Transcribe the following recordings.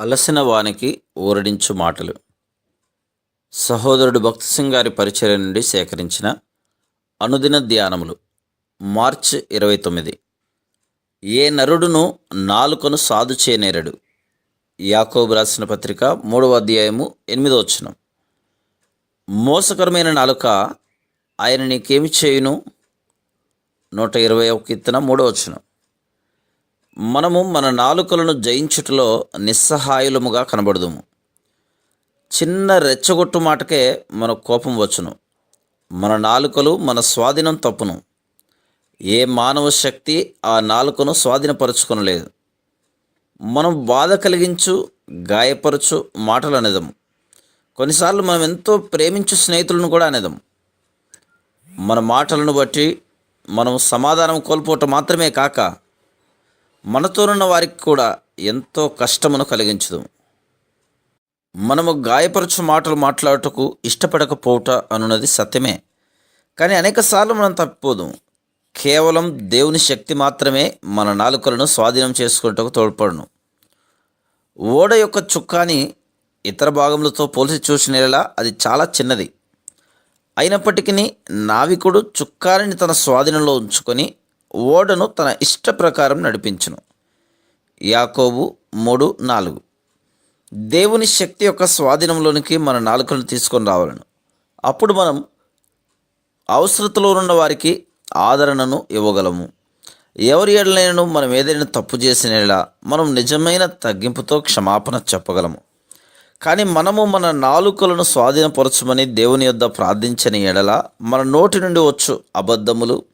అలసిన వానికి ఊరడించు మాటలు. సహోదరుడు భక్తి సింగ్ గారి పరిచర్య నుండి సేకరించిన అనుదిన ధ్యానములు. మార్చ్ ఇరవై తొమ్మిది. ఏ నరుడును నాలుకను సాధు చేయనేరడు యాకోబు రాసిన పత్రిక మూడవ అధ్యాయము ఎనిమిదో వచనం. మోసకరమైన నాలుక ఆయన నీకేమి చేయును? నూట ఇరవై ఒక ఇత్తన మూడో వచనం. మనము మన నాలుకలను జయించుటలో నిస్సహాయులముగా కనబడదుము. చిన్న రెచ్చగొట్టు మాటకే మన కోపం వచ్చును. మన నాలుకలు మన స్వాధీనం తప్పును. ఏ మానవ శక్తి ఆ నాలుకను స్వాధీనపరచుకొనలేదు. మనం బాధ కలిగించు గాయపరచు మాటలు అనేదాము. కొన్నిసార్లు మనం ఎంతో ప్రేమించు స్నేహితులను కూడా అనేదాం మన మాటలను బట్టి మనం సమాధానం కోల్పోవటం మాత్రమే కాక మనతోనున్న వారికి కూడా ఎంతో కష్టమును కలిగించదు. మనము గాయపరచు మాటలు మాట్లాడుటకు ఇష్టపడకపోవుట అనున్నది సత్యమే. కానీ అనేకసార్లు మనం తప్పిపోదు. కేవలం దేవుని శక్తి మాత్రమే మన నాలుకలను స్వాధీనం చేసుకున్నటకు తోడ్పడును. ఓడ యొక్క చుక్కాని ఇతర భాగములతో పోల్చి చూసినలా అది చాలా చిన్నది. అయినప్పటికీ నావికుడు చుక్కాని తన స్వాధీనంలో ఉంచుకొని ఓడను తన ఇష్ట ప్రకారం నడిపించును. యాకోబు మూడు నాలుగు. దేవుని శక్తి యొక్క స్వాధీనంలోనికి మన నాలుకలను తీసుకొని రావాలను. అప్పుడు మనం అవసరతలో ఉన్న వారికి ఆదరణను ఇవ్వగలము. ఎవరి ఎడలైనను మనం ఏదైనా తప్పు చేసిన మనం నిజమైన తగ్గింపుతో క్షమాపణ చెప్పగలము. కానీ మనము మన నాలుకలను స్వాధీనపరచమని దేవుని యొద్ద ప్రార్థించని ఎడల మన నోటి నుండి వచ్చు అబద్ధములు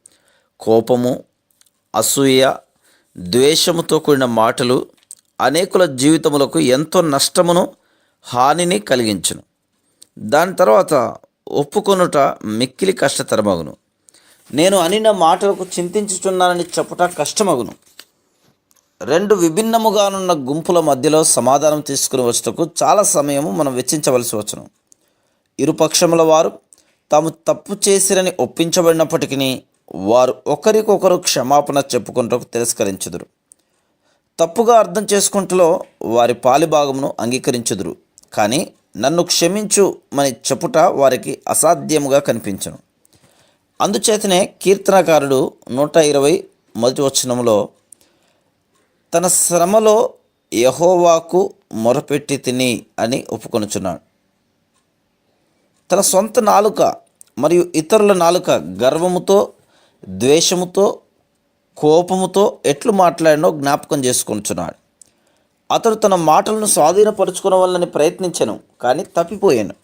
కోపము అసూయ ద్వేషముతో కూడిన మాటలు అనేకుల జీవితములకు ఎంతో నష్టమును హానిని కలిగించును. దాని తర్వాత ఒప్పుకొనుట మిక్కిలి కష్టతరమగును. నేను అనిన మాటలకు చింతించుచున్నానని చెప్పుట కష్టమగును. రెండు విభిన్నముగానున్న గుంపుల మధ్యలో సమాధానం తీసుకుని వచ్చటకు చాలా సమయము మనం వెచ్చించవలసి వచ్చును. ఇరుపక్షముల వారు తాము తప్పు చేసిరని ఒప్పించబడినప్పటికీ వారు ఒకరికొకరు క్షమాపణ చెప్పుకుంటూ తిరస్కరించుదురు. తప్పుగా అర్థం చేసుకుంటలో వారి పాలిభాగమును అంగీకరించుదురు. కానీ నన్ను క్షమించుమని చెప్పుట వారికి అసాధ్యముగా కనిపించను. అందుచేతనే కీర్తనకారుడు నూట ఇరవై మొదటి వచనంలో తన శ్రమలో యహోవాకు మొరపెట్టి తిని అని ఒప్పుకొనుచున్నాడు. తన సొంత నాలుక మరియు ఇతరుల నాలుక గర్వముతో ద్వేషముతో కోపముతో ఎట్లు మాట్లాడినో జ్ఞాపకం చేసుకుంటున్నాడు అతడు తన మాటలను స్వాధీనపరుచుకునవాలని ప్రయత్నించను కానీ తప్పిపోయాను.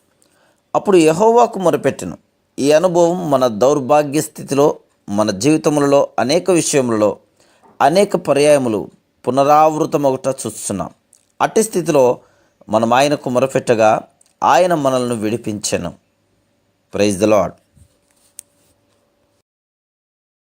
అప్పుడు యహోవాకు మొరపెట్టను. ఈ అనుభవం మన దౌర్భాగ్య స్థితిలో మన జీవితములలో అనేక విషయములలో అనేక పర్యాయములు పునరావృతమొకట చూస్తున్నాం. అట్టి స్థితిలో మనం ఆయనకు మొరపెట్టగా ఆయన మనల్ని విడిపించను. Praise the lord